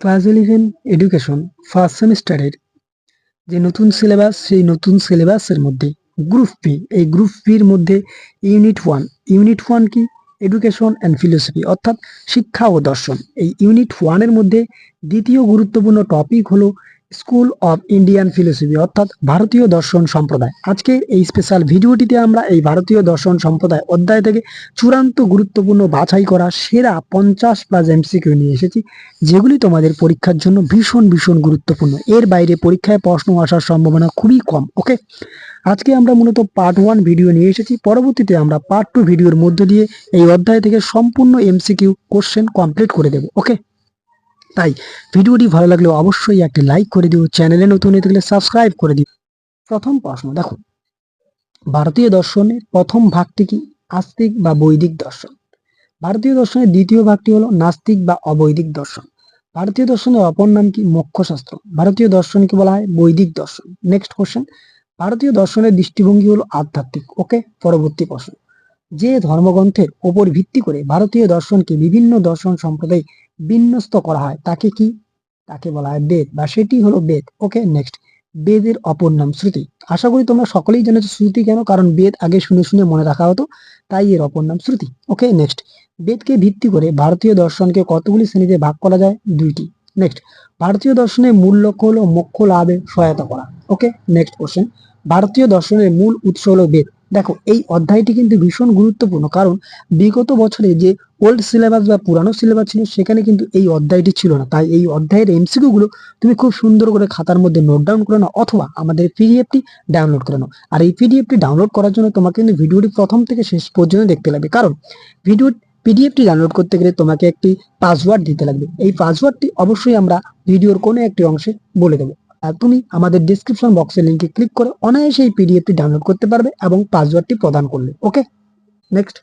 Class eleven education first সেমিস্টারের যে নতুন সিলেবাস সেই নতুন সিলেবাসের মধ্যে গ্রুপ বি এই গ্রুপ বির মধ্যে ইউনিট ওয়ান ইউনিট ওয়ান কি? এডুকেশন অ্যান্ড ফিলোসফি অর্থাৎ শিক্ষা ও দর্শন। এই ইউনিট ওয়ানের মধ্যে দ্বিতীয় গুরুত্বপূর্ণ টপিক হলো স্কুল অফ ইন্ডিয়ান ফিলোসফি অর্থাৎ ভারতীয় দর্শন সম্প্রদায়। আজকের এই স্পেশাল ভিডিওটিতে আমরা এই ভারতীয় দর্শন সম্প্রদায় অধ্যায় থেকে চূড়ান্ত গুরুত্বপূর্ণ বাছাই করা সেরা পঞ্চাশ প্লাস এমসিকিউ নিয়ে এসেছি, যেগুলি তোমাদের পরীক্ষার জন্য ভীষণ ভীষণ গুরুত্বপূর্ণ। এর বাইরে পরীক্ষায় প্রশ্ন আসার সম্ভাবনা খুবই কম ওকে আজকে আমরা মূলত পার্ট ওয়ান ভিডিও নিয়ে এসেছি, পরবর্তীতে আমরা পার্ট টু ভিডিওর মধ্য দিয়ে এই অধ্যায় থেকে সম্পূর্ণ এমসিকিউ কোশ্চেন কমপ্লিট করে দেব ওকে তাই ভিডিওটি ভালো লাগলে অবশ্যই একটি লাইক করে দিও চ্যানেলে নতুন হয়ে থাকলে সাবস্ক্রাইব করে দিও। প্রথম প্রশ্ন, দেখো। ভারতীয় দর্শনের প্রথম ভাগটি কি আস্তিক বা বৈদিক দর্শন? ভারতীয় দর্শনের দ্বিতীয় ভাগটি হলো নাস্তিক বা অবৈদিক দর্শন। ভারতীয় দর্শনের অপর নাম কি মোক্ষশাস্ত্র? ভারতীয় দর্শনকে বলা হয় বৈদিক দর্শন। নেক্সট কোশ্চেন ভারতীয় দর্শনের দৃষ্টিভঙ্গি হলো আধ্যাত্মিক। ওকে পরবর্তী প্রশ্ন। যে ধর্মগ্রন্থের ওপর ভিত্তি করে ভারতীয় দর্শনকে বিভিন্ন দর্শন সম্প্রদায় বিন্যস্ত করা হয়, তাকে কি? তাকে বলা হয় বেদ, বা সেটি হলো বেদ। ওকে নেক্সট বেদের অপর নাম শ্রুতি। আশা করি তোমরা সকলেই জেনেছো শ্রুতি কেন? কারণ বেদ আগে শুনে শুনে মনে রাখা হতো, তাই এর অপর নাম শ্রুতি। ওকে নেক্সট বেদকে ভিত্তি করে ভারতীয় দর্শনকে কতগুলি শ্রেণীতে ভাগ করা যায়? দুইটি। নেক্সট ভারতীয় দর্শনের মূল লক্ষ্য হলো মোক্ষ লাভে সহায়তা করা। ওকে নেক্সট কোশ্চেন ভারতীয় দর্শনের মূল উৎস হলো বেদ। দেখো, এই অধ্যায়টি কিন্তু ভীষণ গুরুত্বপূর্ণ, কারণ বিগত বছরে যে ওল্ড সিলেবাস বা পুরানো সিলেবাস ছিল, সেখানে কিন্তু এই অধ্যায়টি ছিল না। তাই এই অধ্যায়ের এমসিকিউ গুলো তুমি খুব সুন্দর করে খাতার মধ্যে নোট ডাউন করে নাও, অথবা আমাদের পিডিএফটি ডাউনলোড করে নাও। আর এই পিডিএফটি ডাউনলোড করার জন্য তোমাকে কিন্তু ভিডিওটি প্রথম থেকে শেষ পর্যন্ত দেখতে লাগবে, কারণ ভিডিও পিডিএফটি ডাউনলোড করতে গেলে তোমাকে একটি পাসওয়ার্ড দিতে লাগবে। এই পাসওয়ার্ডটি অবশ্যই আমরা ভিডিওর কোনো একটি অংশে বলে দেবো। আর তুমি আমাদের ডিসক্রিপশন বক্সের লিঙ্কে ক্লিক করে অনায়াসে এই পিডিএফটি ডাউনলোড করতে পারবে এবং পাসওয়ার্ডটি প্রদান করলে ওকে নেক্সট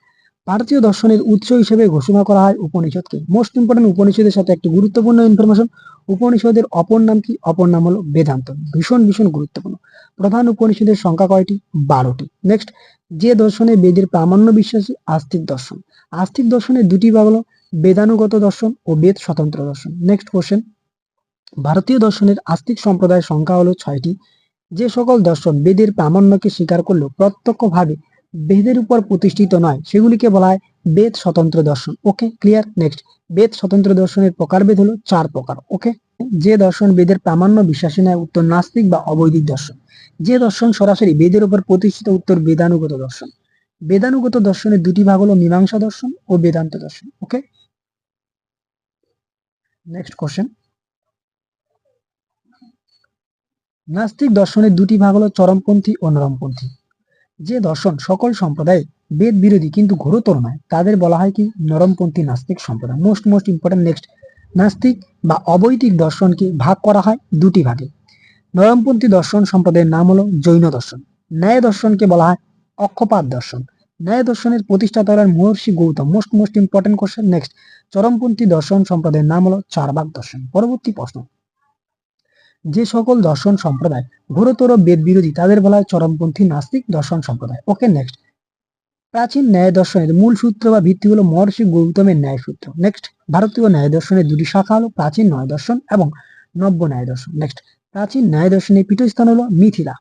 ভারতীয় দর্শনের উৎস হিসেবে ঘোষণা করা হয় উপনিষদকে। মোস্ট ইম্পর্টেন্ট উপনিষদের সাথে একটি গুরুত্বপূর্ণ ইনফরমেশন উপনিষদের অপর নাম কি? অপর নাম হলো বেদান্ত। ভীষণ ভীষণ গুরুত্বপূর্ণ। প্রধান উপনিষদের সংখ্যা কয়টি? বারোটি। নেক্সট যে দর্শনে বেদের প্রামাণ্য বিশ্বাসী, আস্তিক দর্শন। আস্তিক দর্শনের দুটি ভাগ হলো বেদানুগত দর্শন ও বেদ স্বতন্ত্র দর্শন। নেক্সট কোশ্চেন ভারতীয় দর্শনের আস্তিক সম্প্রদায়ের সংখ্যা হলো ছয়টি। যে সকল দর্শন বেদের প্রামাণ্যকে স্বীকার করলেও প্রত্যক্ষভাবে বেদের উপর প্রতিষ্ঠিত নয়, সেগুলিকে বলা হয় বেদ স্বতন্ত্র দর্শন। ওকে ক্লিয়ার নেক্সট বেদ স্বতন্ত্র দর্শনের প্রকারভেদ হলো চার প্রকার। ওকে যে দর্শন বেদের প্রামাণ্য বিশ্বাসী নয়, উত্তর নাস্তিক বা অবৈদিক দর্শন। যে দর্শন সরাসরি বেদের উপর প্রতিষ্ঠিত, উত্তর বেদানুগত দর্শন। বেদানুগত দর্শনের দুটি ভাগ হলো মীমাংসা দর্শন ও বেদান্ত দর্শন। ওকে নেক্সট কোশ্চেন নাস্তিক দর্শনের দুটি ভাগ হলো চরমপন্থী ও নরমপন্থী। যে দর্শন সকল সম্প্রদায় বেদ বিরোধী কিন্তু ঘোরতর নয়, তাদের বলা হয় কি নরমপন্থী নাস্তিক সম্প্রদায়। মোস্ট মোস্ট ইম্পর্টেন্ট নেক্সট নাস্তিক বা অবৈদিক দর্শনকে ভাগ করা হয় দুটি ভাগে। নরমপন্থী দর্শন সম্প্রদায়ের নাম হলো জৈন দর্শন। ন্যায় দর্শনকে বলা হয় অক্ষপাত দর্শন। ন্যায় দর্শনের প্রতিষ্ঠাতা হলেন Maharshi Gautam. Most most important question next চরমপন্থী দর্শন সম্প্রদায়ের নাম হলো চারবাক দর্শন। পরবর্তী প্রশ্ন যে সকল দর্শন সম্প্রদায় ঘোরতর বেদ বিরোধী তাদের বলা হয় চরমপন্থী, নাস্তিক দর্শন সম্প্রদায়। ওকে নেক্সট প্রাচীন ন্যায় দর্শনের মূল সূত্র বা ভিত্তি হলো মহর্ষি গৌতমের ন্যায় সূত্র। নেক্সট ভারতীয় ন্যায় দর্শনের দুটি শাখা হলো প্রাচীন ন্যায় দর্শন এবং নব্য ন্যায় দর্শন। নেক্সট প্রাচীন ন্যায় দর্শনের পীঠস্থান হলো মিথিলা।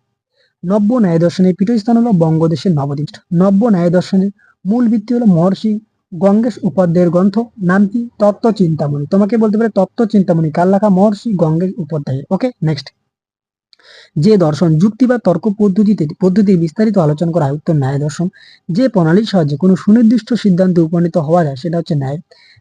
নব্য ন্যায় দর্শনের পীঠস্থান হলো বঙ্গদেশের নবদ্বীপ। নব্য ন্যায় দর্শনের মূল ভিত্তি হলো মহর্ষি গঙ্গেশ উপাধ্যায়ের গ্রন্থ। নাম কি তত্ত্ব চিন্তামণি তোমাকে বলতে পারে তত্ত্ব চিন্তামণি কার লেখা? মহর্ষি গঙ্গেশ উপাধ্যায় ওকে নেক্সট যে দর্শন, যুক্তি বা তর্ক পদ্ধতিতে পদ্ধতির বিস্তারিত আলোচনা করা হয়। উত্তর, ন্যায় দর্শন। যে প্রণালীর সাহায্যে কোনো সুনির্দিষ্ট সিদ্ধান্তে উপনীত হওয়া যায়, সেটা হচ্ছে ন্যায়।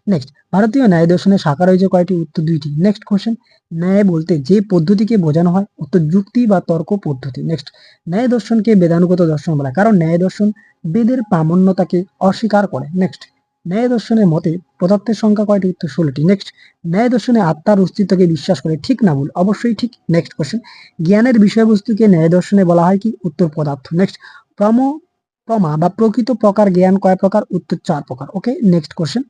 নেক্সট ভারতীয় ন্যায় দর্শনের শাখা রয়েছে কয়টি? উত্তর দুইটি। নেক্সট কোশ্চেন ন্যায় বলতে যে পদ্ধতিকে বোঝানো হয়, উত্তর যুক্তি বা তর্ক পদ্ধতি। নেক্সট ন্যায় দর্শনকে বেদানুগত দর্শন বলা কারণ ন্যায় দর্শন বেদের প্রামাণ্যতাকে অস্বীকার করে। নেক্সট ন্যায় দর্শনের মতে পদার্থের সংখ্যা কয়টি? উত্তর ষোলোটি। নেক্সট ন্যায় দর্শনে আত্মার অস্তিত্বকে বিশ্বাস করে, ঠিক না ভুল? অবশ্যই ঠিক। নেক্সট কোশ্চেন জ্ঞানের বিষয়বস্তুকে ন্যায় দর্শনে বলা হয় কি? উত্তর পদার্থ। নেক্সট প্রম, প্রমা বা প্রকৃত প্রকার জ্ঞান কয় প্রকার? উত্তর চার প্রকার। ওকে নেক্সট কোশ্চেন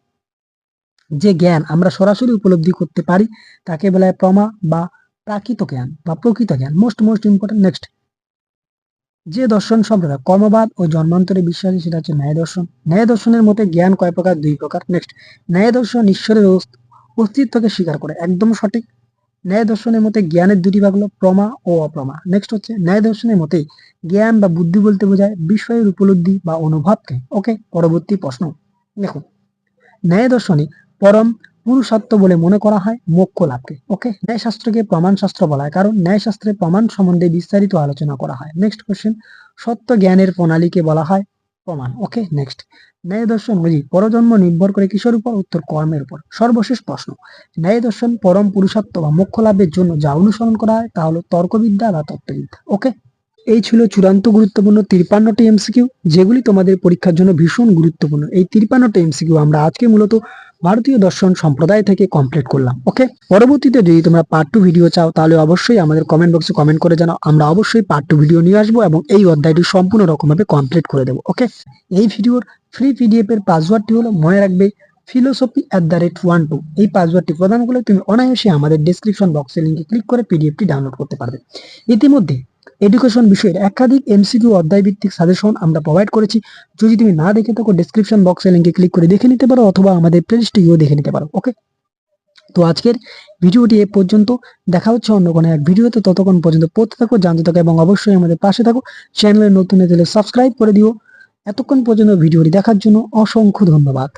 যে জ্ঞান আমরা সরাসরি উপলব্ধি করতে পারি, তাকে বলা হয় প্রমা বা প্রাকৃত জ্ঞান বা প্রকৃত জ্ঞান। মোস্ট মোস্ট ইম্পর্টেন্ট নেক্সট যে দর্শন সম্প্রদায়, কর্মবাদ ও জন্মান্তরে বিশ্বাসী, সেটা হচ্ছে ন্যায় দর্শন। ন্যায় দর্শনের মতে জ্ঞান কয় প্রকার? দুই প্রকার। নেক্সট ন্যায় দর্শন ঈশ্বরের অস্তিত্বকে স্বীকার করে। একদম সঠিক। ন্যায় দর্শনের মতে জ্ঞানের দুটি ভাগ হলো প্রমা ও অপ্রমা। নেক্সট হচ্ছে ন্যায় দর্শনের মতে জ্ঞান বা বুদ্ধি বলতে বোঝায় বিষয়ের উপলব্ধি বা অনুভবকে। ওকে পরবর্তী প্রশ্ন। দেখো, ন্যায় দর্শনে পরম পুরুষত্ব বলে মনে করা হয় মোক্ষ লাভকে ওকে ন্যায় শাস্ত্রকে প্রমাণ শাস্ত্র বলা হয়। কারণ ন্যায় শাস্ত্রে প্রমাণ সম্বন্ধে বিস্তারিত আলোচনা করা হয়। নেক্সট কোশ্চেন সত্য জ্ঞানের প্রণালীকে বলা হয় প্রমাণ ওকে নেক্সট ন্যায় দর্শন বুঝি পরজন্ম নির্ভর করে কিসের উপর? উত্তর, কর্মের উপর। সর্বশেষ প্রশ্ন, ন্যায় দর্শন পরম পুরুষত্ব বা মোক্ষ লাভের জন্য যা অনুসরণ করা হয় তা হলো তর্কবিদ্যা বা তত্ত্ববিদ্যা ওকে এই ছিল চূড়ান্ত গুরুত্বপূর্ণ তিরপান্নটি এমসিকিউ যেগুলি তোমাদের পরীক্ষার জন্য ভীষণ গুরুত্বপূর্ণ। এই তিরপান্নটি এমসিকিউ আমরা আজকে মূলত ভারতীয় দর্শন সম্প্রদায় থেকে কমপ্লিট করলাম ওকে পরবর্তীতে যদি তোমরা পার্ট টু ভিডিও চাও, তাহলে অবশ্যই আমাদের কমেন্ট বক্সে কমেন্ট করে জানাও। আমরা অবশ্যই পার্ট টু ভিডিও নিয়ে আসব এবং এই অধ্যায়টি সম্পূর্ণ রকমভাবে কমপ্লিট করে দেবো ওকে এই ভিডিওর ফ্রি পিডিএফ এর পাসওয়ার্ডটি হলো মনে রাখবে philosophy at the rate one two এই পাসওয়ার্ডটি প্রদান করলে তুমি অনায়াসে আমাদের ডিসক্রিপশন বক্সের লিঙ্কে ক্লিক করে পিডিএফটি ডাউনলোড করতে পারবে। ইতিমধ্যে এডুকেশন বিষয়ের একাধিক এমসিকিউ অধ্যায় ভিত্তিক সাজেশন আমরা প্রোভাইড করেছি। যদি তুমি না দেখে থাকো ডিসক্রিপশন বক্সের লিঙ্কে ক্লিক করে দেখে নিতে পারো অথবা আমাদের প্লেলিস্টে গিয়েও দেখে নিতে পারো ওকে তো আজকের ভিডিওটি এ পর্যন্ত। দেখা হচ্ছে অন্য কোনো এক ভিডিওতে। ততক্ষণ পর্যন্ত পড়তে থাকো, জানতে থাকো এবং অবশ্যই আমাদের পাশে থাকো। চ্যানেলে নতুন এলে সাবস্ক্রাইব করে দিও। এতক্ষণ পর্যন্ত ভিডিওটি দেখার জন্য অসংখ্য ধন্যবাদ।